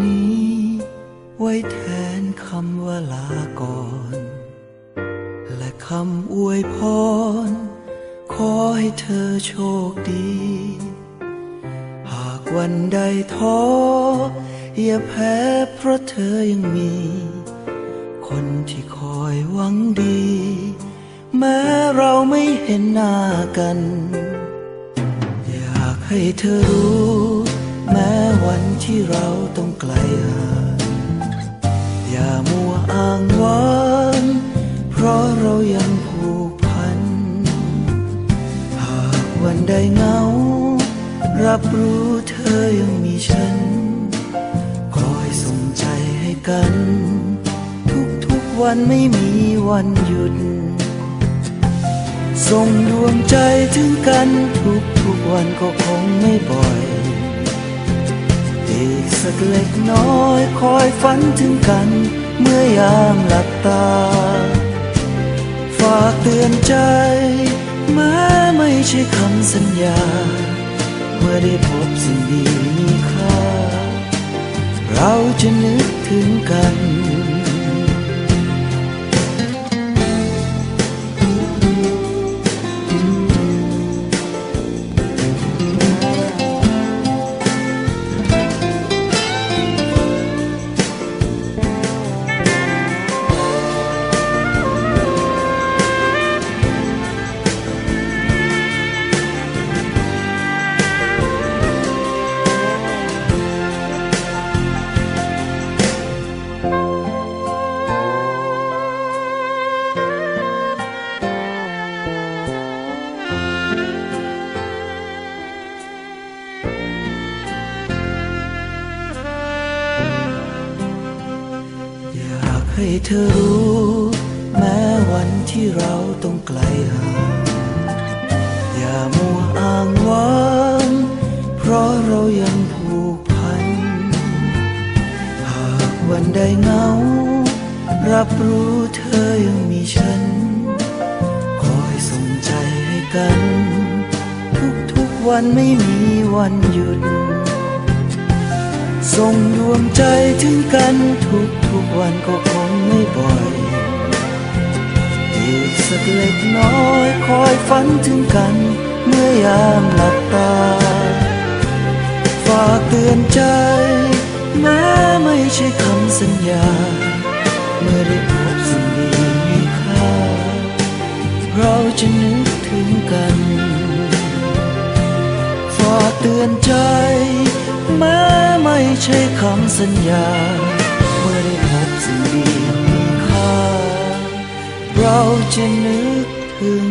นี้ ไว้แทนคำว่าลาก่อน และคำอวยพร ขอให้เธอโชคดี หากวันใดท้ออย่าแพ้เพราะเธอยังมี คนที่คอยหวังดี แม้เราไม่เห็นหน้ากัน อยากให้เธอรู้ แม้วันที่เราต้องไกลห่างอย่ามัวอ้างว้างเพราะเรายังผูกพัน หากวันใดเหงา รับรู้เธอยังมีฉัน คอยส่งใจให้กัน ทุกๆวันไม่มีวันหยุด ส่งดวงใจถึงกันทุกๆวันก็คงไม่บ่อย อีกสักเล็กน้อยคอยฝันถึงกัน เมื่อยามหลับตา ฝากเตือนใจ แม้ไม่ใช่คำสัญญา เมื่อได้พบสิ่งดีมีค่า เราจะนึกถึงกัน ให้เธอรู้ แม้วันที่เราต้องไกลห่างอย่ามัวอ้างว้างเพราะเรายังผูกพัน หากวันใดเหงา รับรู้เธอยังมีฉัน คอยส่งใจให้กัน ทุกๆวันไม่มีวันหยุด ส่งดวงใจถึงกันทุกทุกวันก็คงไม่บ่อย อีกสักเล็กน้อยคอยฝันถึงกัน เมื่อยามหลับตา ฝากเตือนใจ แม้ไม่ใช่คำสัญญา เมื่อได้พบสิ่งดีมีค่า เราจะนึกถึงกัน ฝากเตือนใจ ใช่คำสัญญา เมื่อได้พบสิ่งดีมีค่า เราจะนึกถึง